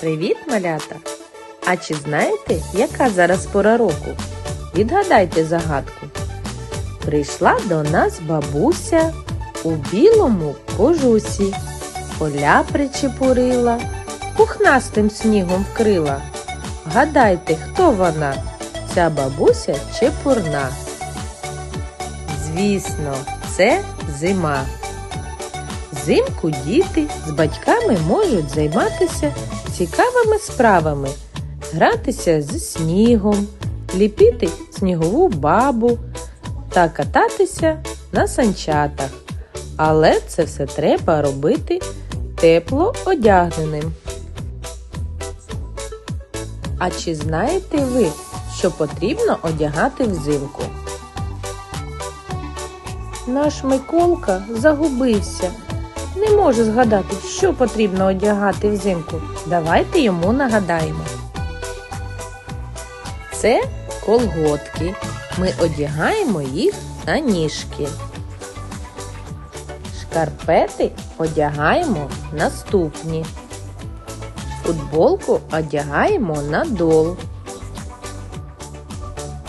Привіт, малята! А чи знаєте, яка зараз пора року? Відгадайте загадку. Прийшла до нас бабуся у білому кожусі, поля причепурила, пухнастим снігом вкрила. Гадайте, хто вона? Ця бабуся чепурна. Звісно, це зима. Взимку діти з батьками можуть займатися цікавими справами, гратися зі снігом, ліпити снігову бабу та кататися на санчатах. Але це все треба робити тепло одягненим. А чи знаєте ви, що потрібно одягати взимку? Наш Миколка загубився. Не може згадати, що потрібно одягати взимку. Давайте йому нагадаємо. Це колготки. Ми одягаємо їх на ніжки. Шкарпети одягаємо на ступні. Футболку одягаємо на дол.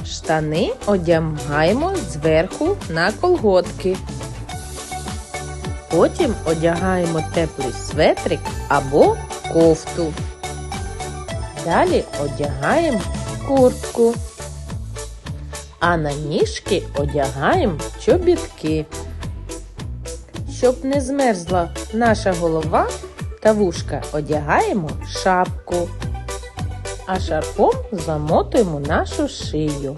Штани одягаємо зверху на колготки. Потім одягаємо теплий светрик або кофту. Далі одягаємо куртку. А на ніжки одягаємо чобітки. Щоб не змерзла наша голова та вушка, одягаємо шапку. А шарфом замотуємо нашу шию.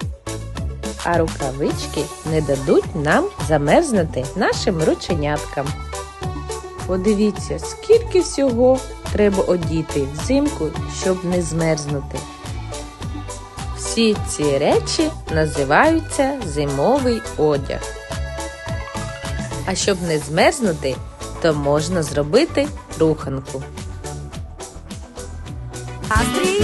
А рукавички не дадуть нам замерзнути нашим рученяткам. Подивіться, скільки всього треба одіти взимку, щоб не змерзнути. Всі ці речі називаються зимовий одяг. А щоб не змерзнути, то можна зробити руханку. Настрій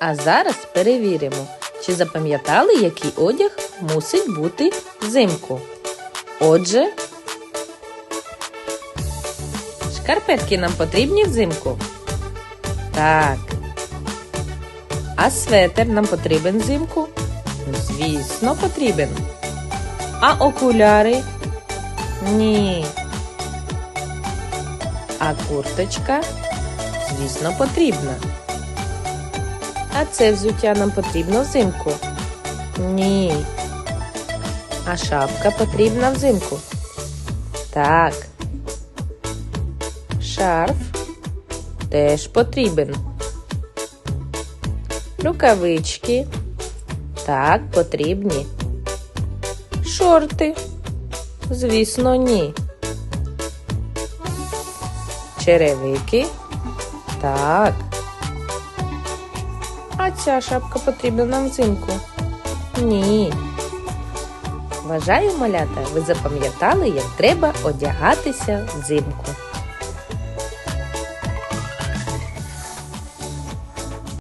А зараз перевіримо, чи запам'ятали, який одяг мусить бути взимку. Отже, шкарпетки нам потрібні взимку? Так. А светер нам потрібен взимку? Звісно, потрібен. А окуляри? Ні. А курточка? Звісно, потрібна. А це взуття нам потрібно взимку? Ні. А шапка потрібна взимку? Так. Шарф теж потрібен. Рукавички. Так, потрібні. Шорти. Звісно, ні. Черевики. Так. А ця шапка потрібна нам взимку? Ні. Вважаю, малята, ви запам'ятали, як треба одягатися взимку.